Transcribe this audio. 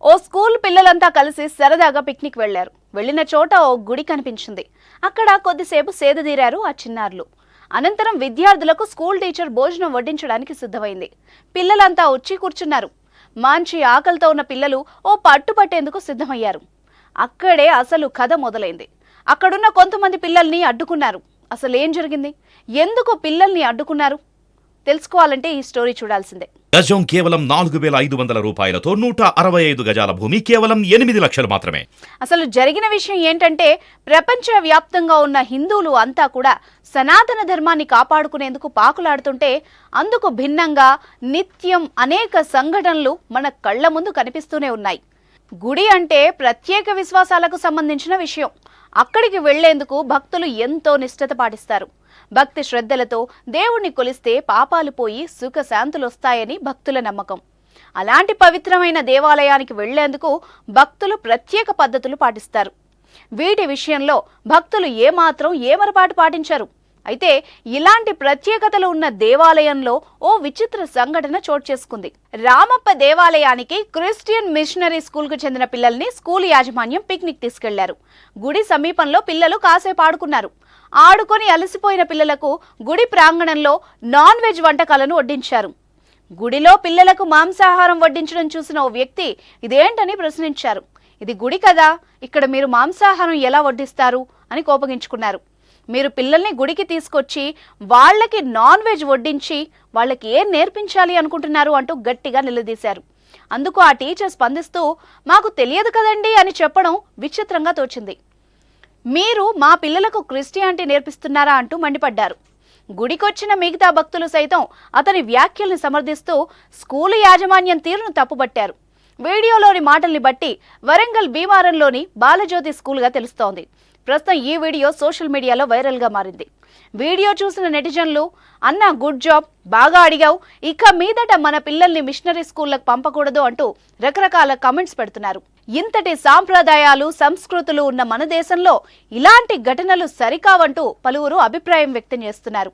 ఓ school పిల్లలంతా కలిసి సరదాగా పిక్నిక్ వెళ్ళారు. వెళ్ళిన చోట ఓ గుడి కనిపించింది. అక్కడ కొద్దిసేపు సేదదీరారు ఆ చిన్నారులు. అనంతరం విద్యార్థులకు స్కూల్ టీచర్ భోజనం వడ్డించడానికి సిద్ధమైంది. పిల్లలంతా వచ్చి కూర్చున్నారు. మంచి ఆకలితో ఉన్న పిల్లలు ఓ పట్టు పట్టేందుకు సిద్ధమయ్యారు. అక్కడే అసలు కథ మొదలైంది. అక్కడున్న కొంతమంది పిల్లల్ని అడ్డుకున్నారు. అసలు ఏం జరిగింది? ఎందుకు పిల్లల్ని అడ్డుకున్నారు? తెలుసుకోవాలంటే ఈ స్టోరీ చూడాల్సిందే. గజం కేవలం నాలుగు వేల ఐదు వందల రూపాయలతో నూట అరవై ఐదు గజాల భూమి కేవలం ఎనిమిది లక్షలు మాత్రమే. అసలు జరిగిన విషయం ఏంటంటే ప్రపంచ వ్యాప్తంగా ఉన్న హిందువులు అంతా కూడా సనాతన ధర్మాన్ని కాపాడుకునేందుకు పాకులాడుతుంటే అందుకు భిన్నంగా నిత్యం అనేక సంఘటనలు మన కళ్ళ ముందు కనిపిస్తూనే ఉన్నాయి. గుడి అంటే ప్రత్యేక విశ్వాసాలకు సంబంధించిన విషయం. అక్కడికి వెళ్ళేందుకు భక్తులు ఎంతో నిష్ఠత పాటిస్తారు. భక్తి శ్రద్ధలతో దేవుణ్ణి కొలిస్తే పాపాలు పోయి సుఖశాంతులొస్తాయని భక్తుల నమ్మకం. అలాంటి పవిత్రమైన దేవాలయానికి వెళ్ళేందుకు భక్తులు ప్రత్యేక పద్ధతులు పాటిస్తారు. వీటి విషయంలో భక్తులు ఏమాత్రం ఏమరపాటు పాటించారు. అయితే ఇలాంటి ప్రత్యేకతలు ఉన్న దేవాలయంలో ఓ విచిత్ర సంఘటన చోటు చేసుకుంది. రామప్ప దేవాలయానికి క్రిస్టియన్ మిషనరీ స్కూల్కు చెందిన పిల్లల్ని స్కూల్ యాజమాన్యం పిక్నిక్ తీసుకెళ్ళారు. గుడి సమీపంలో పిల్లలు కాసేపు ఆడుకున్నారు. ఆడుకొని అలసిపోయిన పిల్లలకు గుడి ప్రాంగణంలో నాన్ వెజ్ వంటకాలను వడ్డించారు. గుడిలో పిల్లలకు మాంసాహారం వడ్డించడం చూసిన ఓ వ్యక్తి ఇదేంటని ప్రశ్నించారు. ఇది గుడి కదా? ఇక్కడ మీరు మాంసాహారం ఎలా వడ్డిస్తారు? అని కోపగించుకున్నారు. మీరు పిల్లల్ని గుడికి తీసుకొచ్చి వాళ్ళకి నాన్ వెజ్ వడ్డించి వాళ్ళకి ఏం నేర్పించాలి అనుకుంటున్నారు అంటూ గట్టిగా నిలదీశారు. అందుకు ఆ టీచర్ స్పందిస్తూ మాకు తెలియదు కదండి అని చెప్పడం విచిత్రంగా తోచింది. మీరు మా పిల్లలకు క్రిస్టియానిటీ నేర్పిస్తున్నారా అంటూ మండిపడ్డారు. గుడికొచ్చిన మిగతా భక్తులు సైతం అతని వ్యాఖ్యల్ని సమర్థిస్తూ స్కూలు యాజమాన్యం తీరును తప్పుబట్టారు వీడియోలోని మాటల్ని బట్టి వరంగల్ భీమారంలోని బాలజ్యోతి స్కూల్గా తెలుస్తోంది. ప్రస్తుతం ఈ వీడియో సోషల్ మీడియాలో వైరల్గా మారింది. వీడియో చూసిన నెటిజన్లు అన్న గుడ్ జాబ్ బాగా అడిగావు ఇక మీదట మన పిల్లల్ని మిషనరీ స్కూళ్ళకు పంపకూడదు అంటూ రకరకాల కమెంట్స్ పెడుతున్నారు. ఇంతటి సాంప్రదాయాలు సంస్కృతులు ఉన్న మన దేశంలో ఇలాంటి ఘటనలు సరికావంటూ పలువురు అభిప్రాయం వ్యక్తం చేస్తున్నారు.